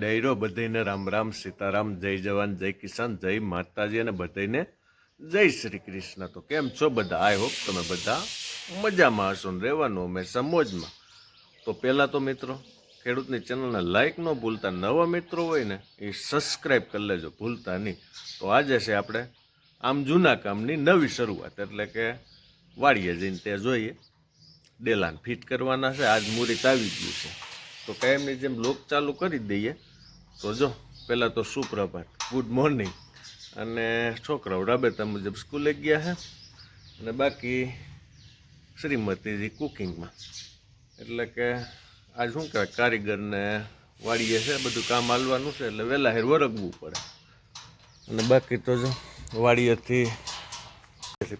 રામ રામ, સીતારામ, જય જવાન, જય કિસાન, જય માતાજી અને બધાને જય શ્રી કૃષ્ણ. તો કેમ છો બધા? આઈ હોપ તમે બધા મજામાં હશો ને રહેવાનું અમે સમોજમાં તો પહેલાં તો મિત્રો, ખેડૂતની ચેનલને લાઈક ન ભૂલતા, નવા મિત્રો હોય ને એ સબસ્ક્રાઈબ કરી લેજો, ભૂલતા નહીં. તો આજે છે આપણે આમ જૂના કામની નવી શરૂઆત, એટલે કે વાડીએ જઈને ત્યાં જોઈએ. ડેલાન ફિટ કરવાના છે, આજ મુહૂર્ત આવી ગયું છે. તો કાયમની જેમ લોક ચાલુ કરી દઈએ. તો જો, પહેલાં તો સુપ્રભાત. ગુડ મોર્નિંગ અને છોકરાઓ રાબેતા મુજબ સ્કૂલે ગયા છે અને બાકી શ્રીમતીજી કુકિંગમાં. એટલે કે આજ શું કહેવાય કારીગરને વાડીએ છે, બધું કામ હાલવાનું છે, એટલે વહેલા હેર વરગવું પડે. અને બાકી તો જો વાડીએથી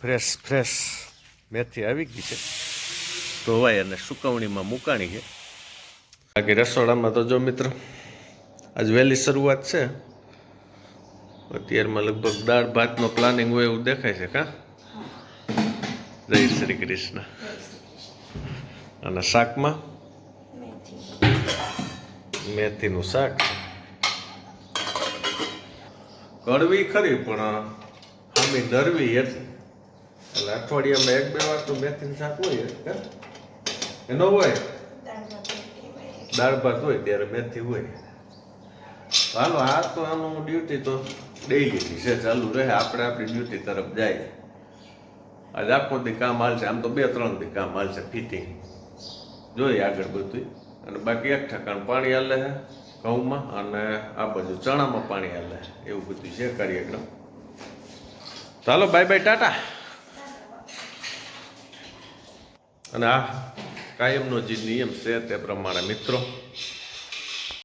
ફ્રેશ ફ્રેશ મેથી આવી ગઈ છે. ધોવાઈ અને સુકવણીમાં મૂકાણી છે. બાકી રસોડામાં તો જો મિત્ર, આજ વહેલી શરૂઆત છે. અત્યારમાં લગભગ દાળ ભાતનો પ્લાનિંગ હોય એવું દેખાય છે કા? જય શ્રી કૃષ્ણ. અને શાકમાં? મેથીનું શાક. કડવી ખરી, પણ આમી નરવી એટલી એટલે અઠવાડિયામાં એક બે વાર તો મેથીનું શાક હોય? એનો હોય. દાળ ભાત હોય ત્યારે મેથી હોય. હાલો, આ તો આનું ડ્યુટી તો ડેઈલીની છે, ચાલુ રહે. આપણે આપણી ડ્યુટી તરફ જાય. આજે આખો દી કામ હાલશે. આમ તો બે ત્રણ દી કામ હાલશે ફિટિંગ જોઈએ આગળ બધું અને બાકી એક ઠકાણ પાણી હાલે છે ઘઉંમાં, અને આ બાજુ ચણામાં પાણી હાલે એવું બધું છે કાર્યક્રમ. ચાલો બાય બાય ટાટા. અને આ કાયમનો જે નિયમ છે તે પ્રમાણે, મિત્રો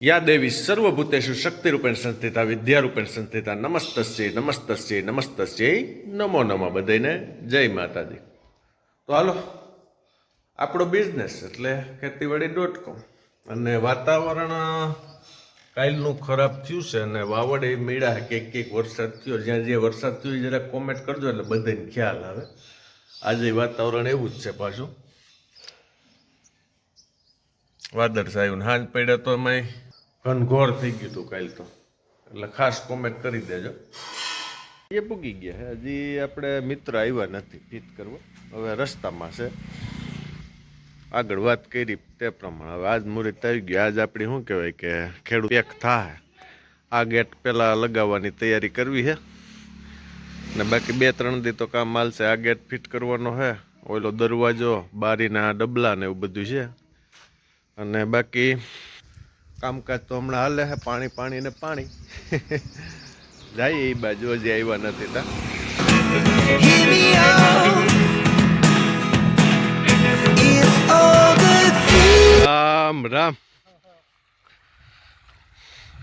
યા દેવી સર્વભૂતેષુ શક્તિરૂપેણ સંસ્થિતા, વિદ્યારૂપેણ સંસ્થિતા, નમસ્તસ્ય નમસ્તસ્ય નમસ્તસ્ય, નમો નમો બધાને જય માતાજી. તો હાલો, આપણો બિઝનેસ એટલે ખેતીવાડી ડોટ કોમ અને વાતાવરણ કાલનું ખરાબ થયું છે અને વાવડ એ મીડા કેક કેક વરસાદ થયો, જ્યાં જે વરસાદ થયો એ જરા કોમેન્ટ કરજો એટલે બધાને ખ્યાલ આવે. આજે વાતાવરણ એવું જ છે પાછું. વાદળ સાહેબ હાજ પડ્યા તો એમાં ઘનઘોર થઈ ગયું હતું કાલ તો. એટલે ખાસ કોમેન્ટ કરી દેજો. એ પૂગી ગયા હજી આપણે મિત્ર આવ્યા નથી ફિટ કરવા. હવે રસ્તામાં છે. આગળ વાત કરી તે પ્રમાણે. હવે આજ મુહૂર્ત આવી ગયું આજ આપણી શું કહેવાય કે ખેડૂત એક થાય. આ ગેટ પહેલાં લગાવવાની તૈયારી કરવી છે ને બાકી બે ત્રણ દી તો કામ માલશે આ ગેટ ફિટ કરવાનો છે ઓલો દરવાજો, બારીના ડબલા ને એવું બધું છે. અને બાકી કામકાજ તો હમણાં હાલે છે, પાણી પાણી ને પાણી. જાય એ બાજુ, હજી આવ્યા નથી તા. રામ રામ.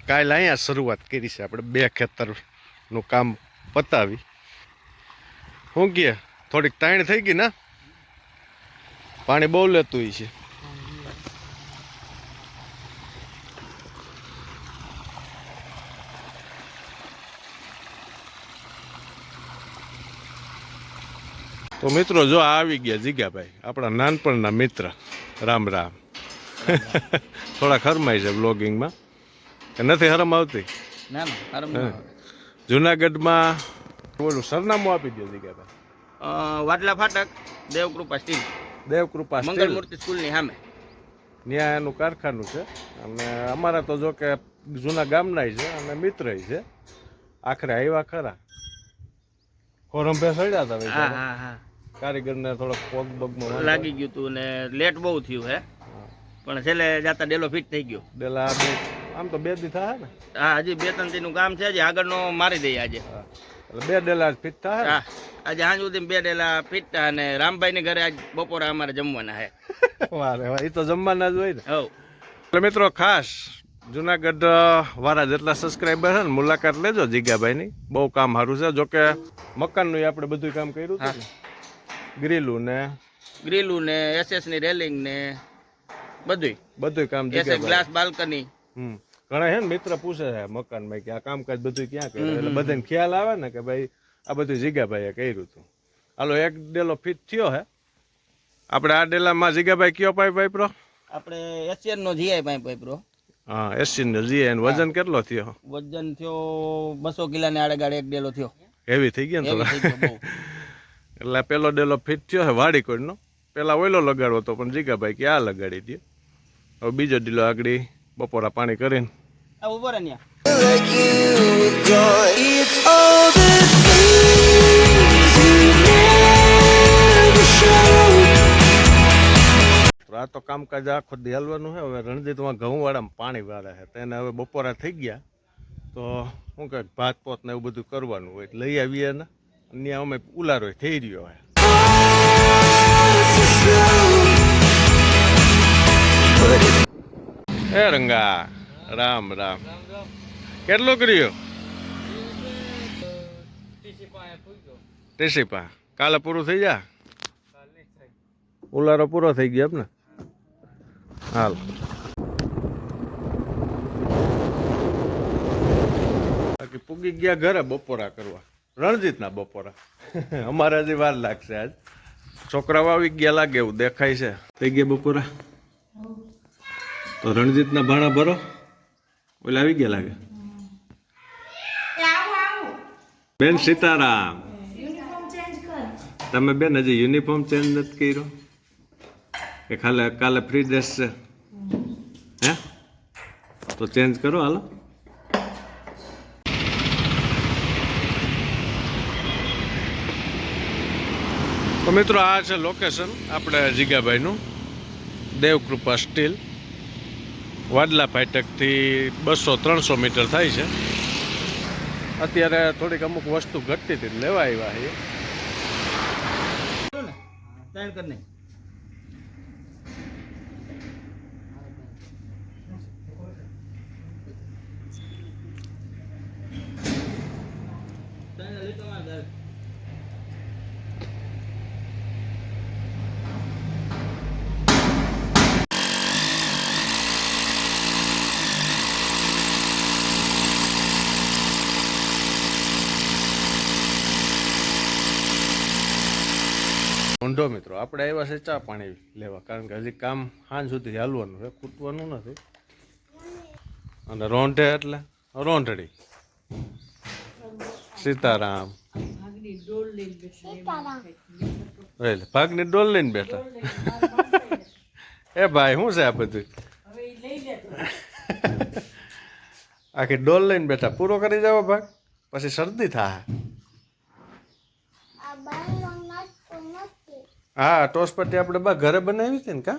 કાલ અહીંયા શરૂઆત કરી છે આપણે બે ખેતરનું કામ પતાવી. શું ગયા થોડીક તાણ થઈ ગઈ ના? પાણી બહુ લેતું છે. તો મિત્રો જો આવી ગયા જીગાભાઈ આપણા નાનપણના મિત્ર. રામ રામ. થોડા ખરમાય છે બ્લોગિંગમાં નથી હરમ આવતી. જુનાગઢમાં બોલું સરનામું આપી દો જીગાભાઈ. વાટલા ફાટક દેવકૃપા સ્ટીલ. દેવકૃપા મંગલ સ્ટીલ સ્કૂલની સામે. ત્યાં એનું કારખાનું છે. અને અમારા તો જો કે જૂના ગામનાય છે અને મિત્ર છે. આખરે આવ્યા ખરા. ખોરંભે સડ્યા હતા હા હા હા. કારીગરને થોડોક પગ બગમાં લાગી ગયું હતું ને લેટ બહુ થયું હે. પણ છેલ્લે જાતા ડેલો ફિટ થઈ ગયો. ડેલા આમ તો બે દી થાય ને? હા હજી બે ત્રણ દિનનું કામ છે હજી આગળનો મારી દઈએ આજે. બે ડેલા ફિટ થાય હા આજે સાંજ સુધી બે ડેલા ફિટ અને રામભાઈ ની ઘરે આજ બપોરે અમારે જમવાના હે. વારે વાહ એ તો જમવાના જ હોય ને. હવ. એટલે મિત્રો ખાસ જુનાગઢ વાળા જેટલા સબસ્ક્રાઈબર છે ને મુલાકાત લેજો જીગાભાઈની. બહુ કામ સારું છે જોકે મકાનનું આપણે બધું કામ કર્યું હતું ને. ગ્રીલું ને ગ્રીલું ને એસએસની રેલિંગ ને બધું બધું કામ જે ગ્લાસ બાલ્કની. હમ. ઘણા હે ને મિત્ર પૂછે છે મકાનમાં કે આ કામકાજ બધું ક્યાં કર્યું એટલે બધાને ખ્યાલ આવે ને કે ભાઈ આ બધું જીગાભાઈએ કર્યું હતું. હાલો એક ડેલો ફિટ થયો હે. આપણે આ ડેલામાં જીગાભાઈ કયો પાઇપ વાપરો? આપણે એશિયન નો જીઆઈ પાઇપ વાપરો. હા એશિયન નો જીઆઈ વજન કેટલો થયો? વજન થયો બસો કિલા ને આડે આડેગાડે એક ડેલો થયો. હેવી થઈ ગયો ને થોડા એટલે પેલો ડેલો ફિટ થયો છે વાડી કોઈનો પેલા ઓઈલો લગાડવો હતો પણ જીગાભાઈ કે આ લગાડી દે હવે બીજો ડીલો આગળ બપોરા પાણી કરીને. આ. તો આ તો કામકાજ આખો દી હાલવાનું છે હવે રણજીતમાં ઘઉં વાળામાં પાણી વાળા છે તેને હવે બપોરા થઈ ગયા. તો શું કહે ભાત પોત ને એવું બધું કરવાનું હોય લઈ આવીએ ને ત્યાં અમે ઉલારો થઈ રહ્યો હોય એ રંગા રામ રામ કેટલો કર્યો ટીસીપા કાલે પૂરું થઈ જા ઉલારો પૂરો થઈ ગયો એમ ને હાલ બાકી પૂગી ગયા ઘરે બપોરા કરવા રણજીતના બપોરા. અમારે હજી વાર લાગશે આજ. છોકરાઓ આવી ગયા લાગે એવું દેખાય છે. થઈ ગયા બપોરા? તો રણજીતના ભાણા ભરો. ઓલા આવી ગયા લાગે? બેન સીતારામ. તમે બેન હજી યુનિફોર્મ ચેન્જ નથી કર્યો? કે ખાલે કાલે ફ્રી ડ્રેસ છે? હે? તો ચેન્જ કરો, હાલો. તો મિત્રો આ છે લોકેશન આપણે જીગાભાઈનું. દેવકૃપા સ્ટીલ. વાડલા ફાટકથી બસો ત્રણસો મીટર થાય છે. અત્યારે થોડીક અમુક વસ્તુ ઘટતી હતી લેવા આવ્યા છે ત્રણ કર નાખ. ત્રણ લીટરમાં દાળ. ઊંધો મિત્રો. આપણે આવ્યા છે ચા પાણી લેવા. કારણ કે હજી કામ સાંજ સુધી હાલવાનું છે. ખૂટવાનું નથી. અને રોંઢે એટલે રોંઢડી. સીતારામ. એટલે ભાગની ડોલ લઈને બેઠા. એ ભાઈ શું છે આ બધું? આખી ડોલ લઈને બેઠા. પૂરો કરી જાવ ભાગ. પછી શરદી થાય હા ટોસપટ્ટી આપણે બા ઘરે બનાવી હતી ને કા?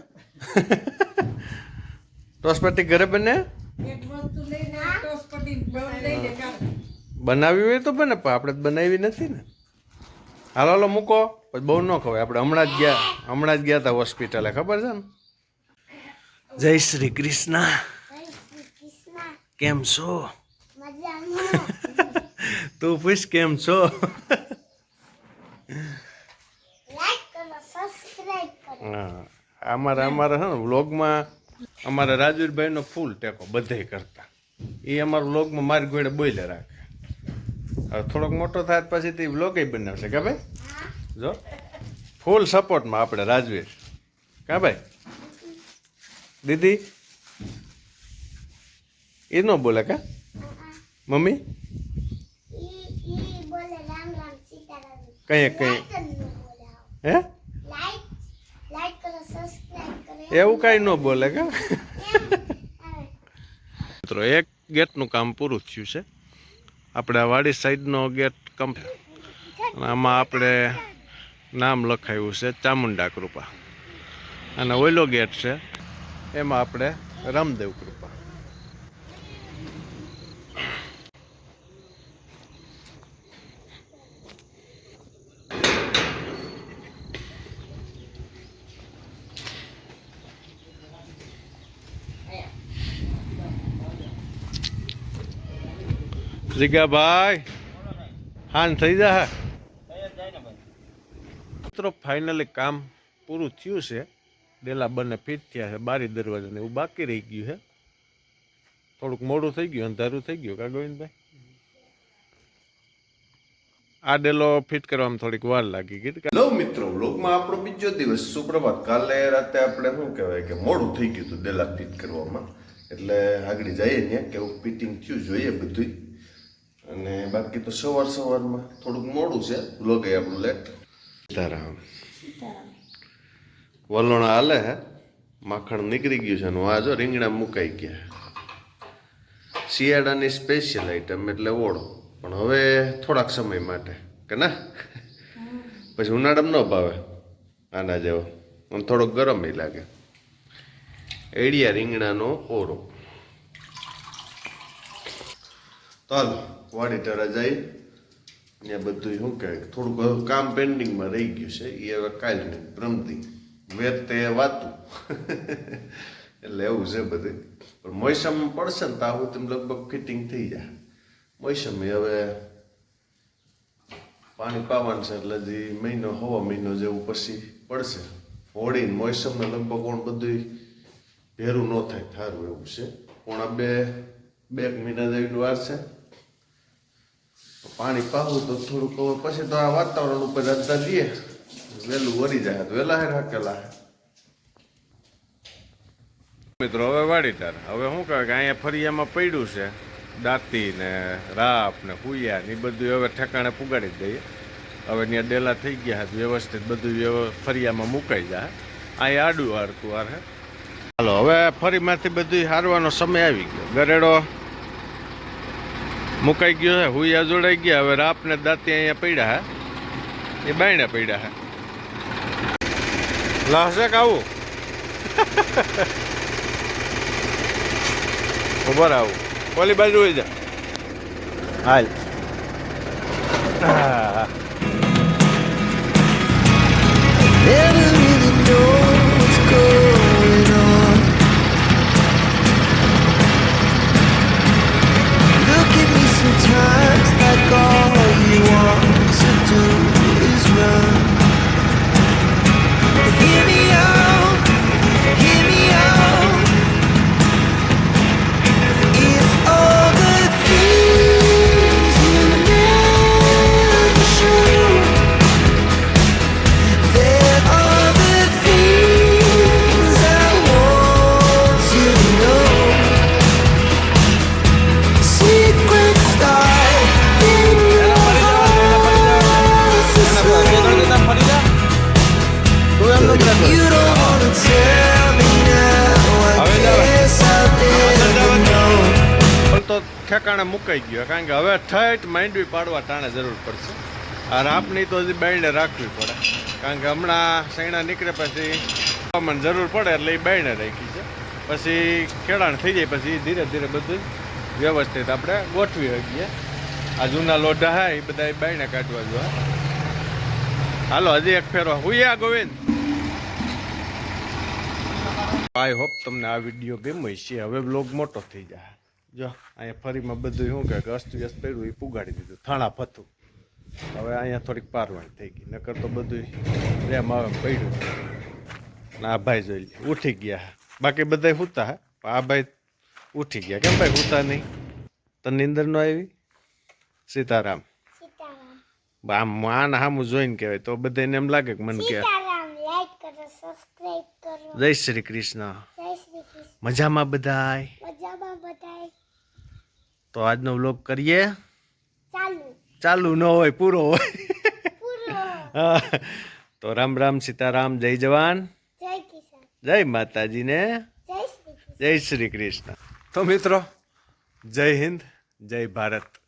ટોસપટ્ટી ઘરે બને? બનાવી હોય તો બને પણ આપણે બનાવી નથી ને. હાલો હાલો મૂકો. પછી બહુ ન ખવાય. આપણે હમણાં જ ગયા હમણાં જ ગયા હતા હોસ્પિટલે ખબર છે ને? જય શ્રી કૃષ્ણ. કેમ છો? તું પૂછ કેમ છો હા અમારે અમારે છે ને વ્લોગમાં અમારે રાજવીરભાઈનો ફૂલ ટેકો બધે કરતા. એ અમારા વ્લોગમાં મારી ગોળે બોલે રાખે. હવે થોડોક મોટો થાય પછી તે વ્લોગે બનાવશે કે ભાઈ? જો. ફૂલ સપોર્ટમાં આપણે રાજવીર. કા ભાઈ? દીદી? એ ન બોલે કા? મમ્મી? કઈ કઈ હે? એવું કાંઈ ન બોલે કા? મિત્રો, એક ગેટનું કામ પૂરું થયું છે. આપણે વાડી સાઈડનો ગેટ કમ્પ્લીટ આમાં આપણે નામ લખાયું છે, ચામુંડા કૃપા. અને ઓઈલો ગેટ છે. એમાં આપણે રામદેવ કૃપા. જીગાભાઈ, હાન થઈ જા મિત્રો ફાઇનલી કામ પૂરું થયું છે. ડેલા બંને ફિટ થયા છે, બારી દરવાજા ને એવું બાકી રહી ગયું છે. થોડુંક મોડું થઈ ગયું, અંધારું થઈ ગયું, કા ગોવિંદભાઈ? આ ડેલો ફિટ કરવામાં થોડીક વાર લાગી ગઈ. હેલો મિત્રો, વ્લોગમાં આપણો બીજો દિવસ સુપ્રભાત. કાલે રાતે આપણે શું કહેવાય કે મોડું થઈ ગયું હતું, ડેલા ફિટ કરવામાં. એટલે આગળ જઈએ ત્યાં, કેવું ફિટિંગ થયું, જોઈએ બધું અને બાકી તો સવાર સવારમાં થોડુંક મોડું છે લોગે આપણું લેટ. સીતારામ. વલોણ હાલે હે? માખણ નીકળી ગયું છે અને આ જો રીંગણા મુકાઈ ગયા. શિયાળાની સ્પેશિયલ આઈટમ એટલે ઓળો. પણ હવે થોડાક સમય માટે કે ના? પછી ઉનાળામાં ન ભાવે. આના જેવો. આમ થોડોક ગરમ લાગે. એડિયા રીંગણાનો ઓરો તો હાલો વાડી ને બધું શું કહેવાય? થોડુંક કામ પેન્ડિંગમાં રહી ગયું છે. એ હવે કાલની પ્રમદી વેત તે વાતું. એટલે એવું છે બધું પણ મોસમ પડશે ને તો આવું તેમ લગભગ ફિટિંગ થઈ જાય. મોસમ હવે પાણી પાવાનું છે એટલે જે મહિનો, હવા મહિનો જેવું પછી પડશે. હોળીને મોસમને લગભગ કોણ બધું ભેરું ન થાય. થારું એવું છે. પોણા બે બે એક મહિના જેવી વાર છે. પાણી પાવું તો થોડુંક હવે પછી તો આ વાતાવરણ ઉપર આધાર દઈએ વહેલું વરી જાય તો વહેલા હે રાખેલા મિત્રો, હવે વાડી તાર. હવે શું કહે કે અહીંયા ફરિયામાં પડ્યું છે. દાંતી ને રાપ ને હુયા ને એ બધું હવે ઠેકાણે પુગાડી દઈએ. હવે ત્યાં ડેલા થઈ ગયા વ્યવસ્થિત બધું ફરિયામાં મુકાઈ જાય. અહીંયા આડું હારતું હારે. હાલો, હવે ફરીમાંથી બધું હારવાનો સમય આવી ગયો. ગરેડો મુકાઈ ગયો છે, હુયા જોડાઈ ગયા. હવે રાપ ને દાંતી અહીંયા પડ્યા હે. એ બાયણે પડ્યા હે. લાહશે આવું? ખબર આવું. ઓલી બાજુ હોય જા. હાલ. હા. times that gone ઠેકાણે મુકાઈ ગયો, કારણ કે હવે ઠેઠ માંડવી પાડવા ટાણે જરૂર પડશે. આ રાપની તો હજી બાયણે રાખવી પડે, કારણ કે હમણાં સૈણા નીકળે પછી હવામાન જરૂર પડે એટલે એ બાયણે રાખી છે. પછી ખેડાણ થઈ જાય, પછી ધીરે ધીરે બધું વ્યવસ્થિત આપણે ગોઠવી શકીએ. આ જૂના લોઢા હા એ બધા બાયણે કાઢવા જોઈએ હાલો, હજી એક ફેરો. હુયા, ગોવિંદ. આઈ હોપ તમને આ વીડિયો ગમ્યો છે હવે બ્લોગ મોટો થઈ જાય. જો અહીંયા ફરીમાં બધું શું કે અસ્ત વ્યસ્ત પડ્યું એ પુગાડી દીધું થાણા ફતું હવે અહીંયા થોડીક પારવાણી થઈ ગઈ નકર તો બધું રેમ આવે પડ્યું. ના આ ભાઈ જોઈ લે ઉઠી ગયા બાકી બધા સૂતા હા આ ભાઈ ઉઠી ગયા. કેમ ભાઈ સૂતા નહીં? તને નીંદર ન આવી? સીતારામ. આમ માન હામું જોઈને કહેવાય તો બધાને એમ લાગે કે મને કે જય શ્રી કૃષ્ણ. મજામાં બધાય? મજામાં બધાય. તો આજનો વ્લોગ કરીએ? ચાલુ. ન હોય પૂરો હોય. તો રામ રામ સીતારામ જય જવાન. જય માતાજીને. જય શ્રી કૃષ્ણ. તો મિત્રો જય હિન્દ જય ભારત.